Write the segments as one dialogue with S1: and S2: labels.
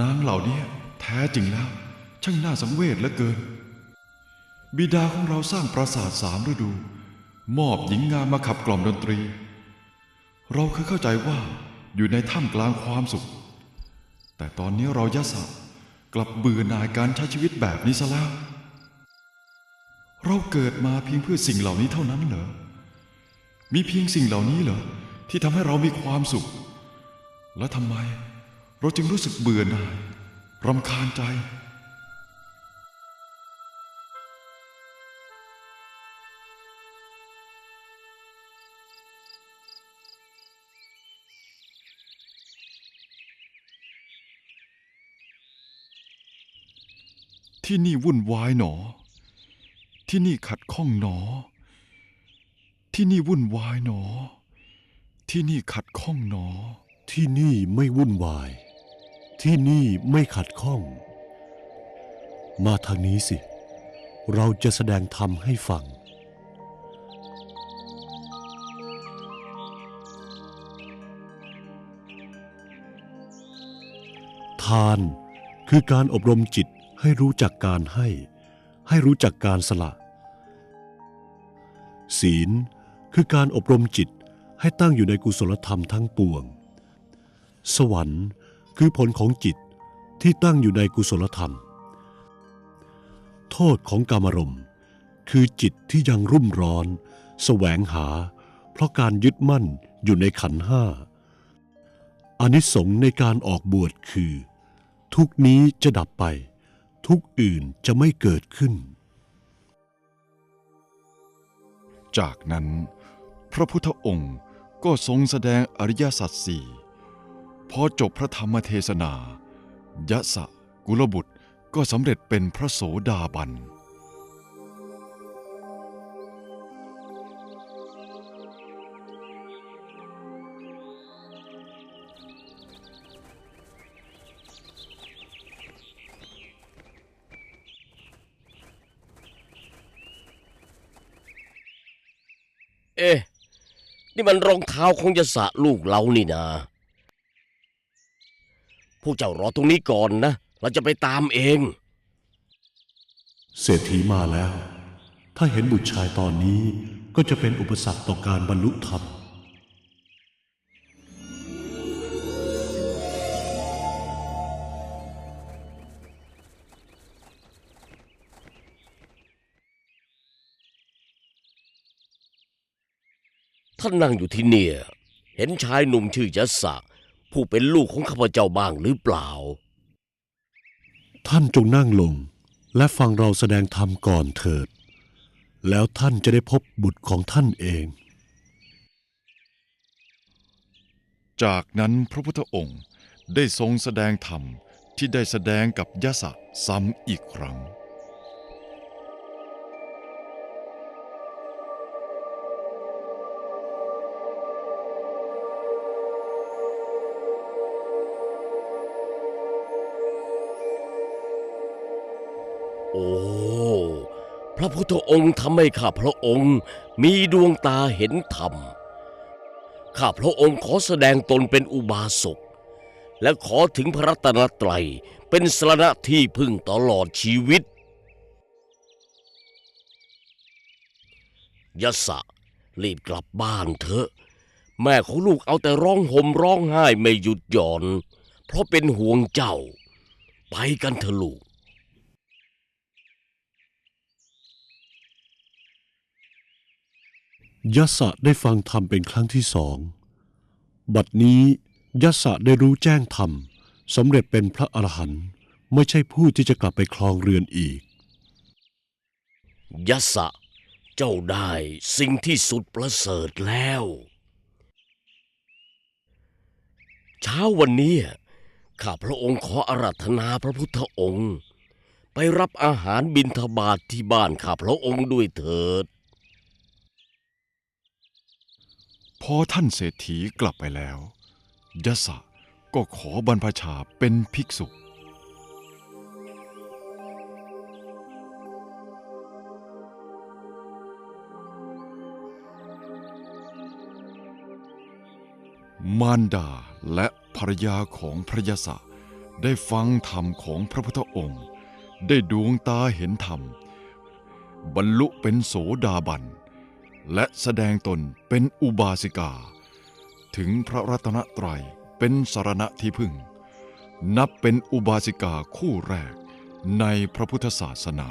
S1: นางเหล่านี้แท้จริงแล้ว ช่างน่าสังเวชเหลือเกิน บิดาของเราสร้างปราสาทสามฤดู มอบหญิงงามมาขับกล่อมดนตรี เราเคยเข้าใจว่าอยู่ในถ้ำกลางความสุข แต่ตอนนี้เรายะสะกลับเบื่อหน่ายการใช้ชีวิตแบบนี้ซะแล้ว เราเกิดมาเพียงเพื่อสิ่งเหล่านี้เท่านั้นเหรอ มีเพียงสิ่งเหล่านี้เหรอที่ทำให้เรามีความสุข แล้วทำไม เราจึงรู้สึกเบื่อหน่ายรำคาญใจ ที่นี่วุ่นวายหนอ ที่นี่ขัดข้องหนอ ที่นี่วุ่นวายหนอ ที่นี่ขัดข้องหนอ
S2: ที่นี่ไม่วุ่นวาย ที่นี่ไม่ขัดข้อง มาทางนี้สิ เราจะแสดงธรรมให้ฟัง ทานคือการอบรมจิตให้รู้จักการให้ ให้รู้จักการสละ ศีลคือการอบรมจิตให้ตั้งอยู่ในกุศลธรรมทั้งปวง สวรรค์ คือผลของจิตที่ตั้งอยู่ในกุศลธรรม โทษของกามารมณ์ คือจิตที่ยังรุ่มร้อนแสวงหา เพราะการยึดมั่นอยู่ในขันห้าอานิสงส์ในการออกบวชคือ ทุกนี้จะดับไป ทุกอื่นจะไม่เกิดขึ้น
S1: จากนั้น พระพุทธองค์ก็ทรงแสดงอริยสัจสี่ พอจบพระธรรมเทศนายะสะกุลบุตรก็สำเร็จเป็นพระโสดาบัน
S3: เอ๊ะ นี่มันรองเท้าของยศะลูกเรานี่นะ พวกเจ้ารอตรงนี้ก่อนนะ เราจะไปตามเอง
S2: เศรษฐีมาแล้ว ถ้าเห็นบุตรชายตอนนี้ก็จะเป็นอุปสรรคต่อการบรรลุธรรม
S3: ท่านนั่งอยู่ที่เนี่ย เห็นชายหนุ่มชื่อยศะ ผู้เป็นลูกของข้าพเจ้าบ้างหรือเปล่า
S2: ท่านจงนั่งลง และฟังเราแสดงธรรมก่อนเถิด แล้วท่านจะได้พบบุตรของท่านเอง
S1: จากนั้นพระพุทธองค์ได้ทรงแสดงธรรมที่ได้แสดงกับยะสะซ้ำอีกครั้ง
S3: พระพุทธองค์ทำให้ข้าพระองค์มีดวงตาเห็นธรรม ข้าพระองค์ขอแสดงตนเป็นอุบาสก และขอถึงพระรัตนตรัยเป็นสรณะที่พึ่งตลอดชีวิตยศะรีบกลับบ้านเถอะ แม่ของลูกเอาแต่ร้องห่มร้องไห้ไม่หยุดหย่อน เพราะเป็นห่วงเจ้า ไปกันเถอะลูก
S2: ยศะได้ฟังธรรมเป็นครั้งที่สอง บัดนี้ยศะได้รู้แจ้งธรรมสำเร็จเป็นพระอรหันต์ไม่ใช่ผู้ที่จะกลับไปครองเรือนอีก
S3: ยศะเจ้าได้สิ่งที่สุดประเสริฐแล้ว เช้าวันนี้ข้าพระองค์ขออารัธนาพระพุทธองค์ ไปรับอาหารบิณฑบาตทที่บ้านข้าพระองค์ด้วยเถิด
S1: พ อท่านเศรษฐีกลับไปแล้วยะสะก็ขอบรรพชาเป็นภิกษุ มารดาและภรรยาของพระยะสะได้ฟังธรรมของพระพุทธองค์ ได้ดวงตาเห็นธรรม บรรลุเป็นโสดาบัน และแสดงตนเป็นอุบาสิกา ถึงพระรัตนตรัยเป็นสารณะที่พึ่ง นับเป็นอุบาสิกาคู่แรกในพระพุทธศาสนา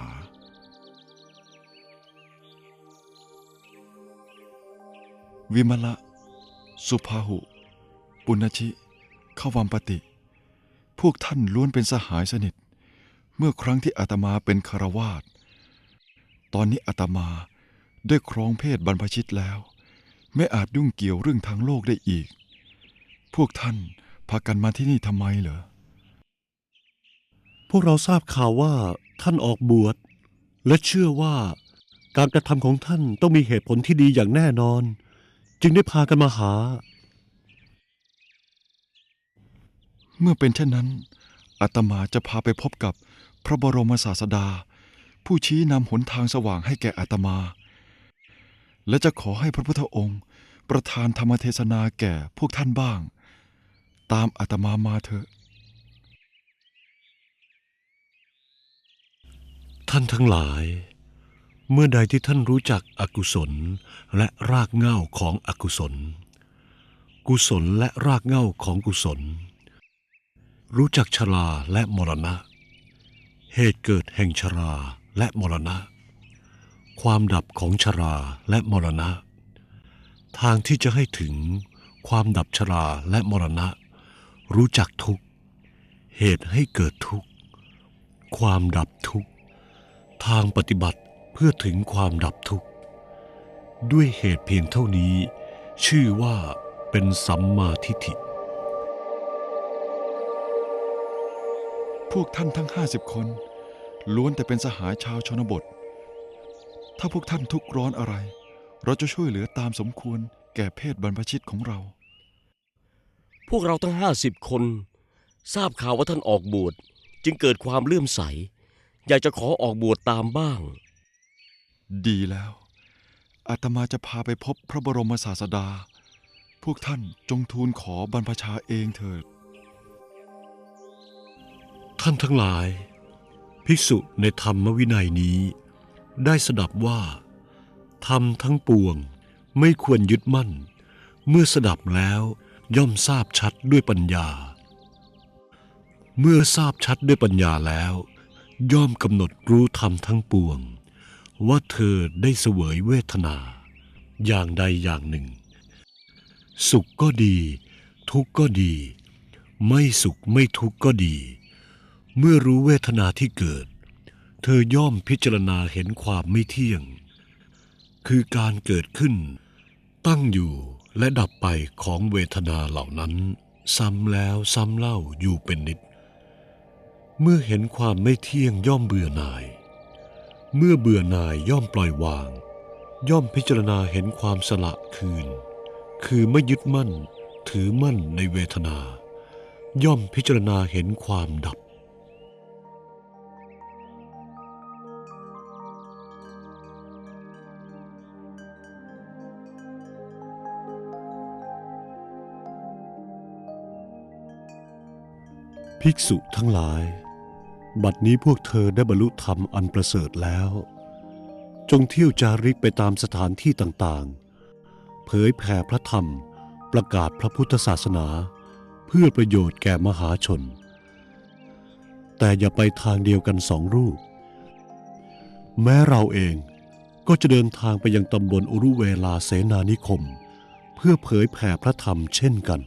S1: วิมละ สุภาหุ ปุณชิขวัมปติ พวกท่านล้วนเป็นสหายสนิท เมื่อครั้งที่อาตมาเป็นคารวาสตอนนี้อาตมา ได้ครองเพศบรรพชิตแล้ว ไม่อาจยุ่งเกี่ยวเรื่องทางโลกได้อีก พวกท่านพากันมาที่นี่ทำไมเหรอ
S2: พวกเราทราบข่าวว่าท่านออกบวชและเชื่อว่าการกระทำของท่านต้องมีเหตุผลที่ดีอย่างแน่นอน จึงได้พากันมาหา
S1: เมื่อเป็นเช่นนั้นอาตมาจะพาไปพบกับพระบรมศาสดา ผู้ชี้นำหนทางสว่างให้แก่อาตมา และจะขอให้พระพุทธองค์ ประทานธรรมเทศนาแก่พวกท่านบ้าง ตามอาตมามาเถอะ
S2: ท่านทั้งหลาย เมื่อใดที่ท่านรู้จักอกุศลและรากเหง้าของอกุศล กุศลและรากเหง้าของกุศล รู้จักชราและมรณะ เหตุเกิดแห่งชราและมรณะ ความดับของชราและมรณะ ทางที่จะให้ถึงความดับชราและมรณะ รู้จักทุกขเหตุให้เกิดทุกขความดับทุกทางปฏิบัติเพื่อถึงความดับทุกด้วยเหตุเพียงเท่านี้ ชื่อว่าเป็นสัมมาทิฏฐิ
S1: พวกท่านทั้งห้าสิบคน ล้วนแต่เป็นสหายชาวชนบท ถ้าพวกท่านทุกข์ร้อนอะไร เราจะช่วยเหลือตามสมควรแก่เพศบรรพชิตของเรา
S3: พวกเราทั้งห้าสิบคน ทราบข่าวว่าท่านออกบวชจึงเกิดความเลื่อมใส อยากจะขอออกบวชตามบ้าง
S1: ดีแล้วอาตมาจะพาไปพบพระบรมศาสดา พวกท่านจงทูลขอบรรพชาเองเถิด
S2: ท่านทั้งหลาย ภิกษุในธรรมวินัยนี้ ได้สดับว่าธรรมทั้งปวงไม่ควรยึดมั่น เมื่อสดับแล้วย่อมทราบชัดด้วยปัญญา เมื่อทราบชัดด้วยปัญญาแล้ว ย่อมกำหนดรู้ธรรมทั้งปวง ว่าเธอได้เสวยเวทนา อย่างใดอย่างหนึ่ง สุขก็ดี ทุกข์ก็ดี ไม่สุขไม่ทุกข์ก็ดี เมื่อรู้เวทนาที่เกิด เธอย่อมพิจารณาเห็นความไม่เที่ยง คือการเกิดขึ้น ตั้งอยู่และดับไปของเวทนาเหล่านั้น ซ้ำแล้วซ้ำเล่าอยู่เป็นนิด เมื่อเห็นความไม่เที่ยงย่อมเบื่อหน่าย เมื่อเบื่อหน่ายย่อมปล่อยวาง ย่อมพิจารณาเห็นความสละคืน คือไม่ยึดมั่นถือมั่นในเวทนา ย่อมพิจารณาเห็นความดับ ภิกษุทั้งหลาย บัดนี้พวกเธอได้บรรลุธรรมอันประเสริฐแล้ว จงเที่ยวจาริกไปตามสถานที่ต่างๆ เผยแผ่พระธรรมประกาศพระพุทธศาสนา เพื่อประโยชน์แก่มหาชน แต่อย่าไปทางเดียวกันสองรูป แม้เราเองก็จะเดินทางไปยังตำบลอุรุเวลาเสนานิคม เพื่อเผยแผ่พระธรรมเช่นกัน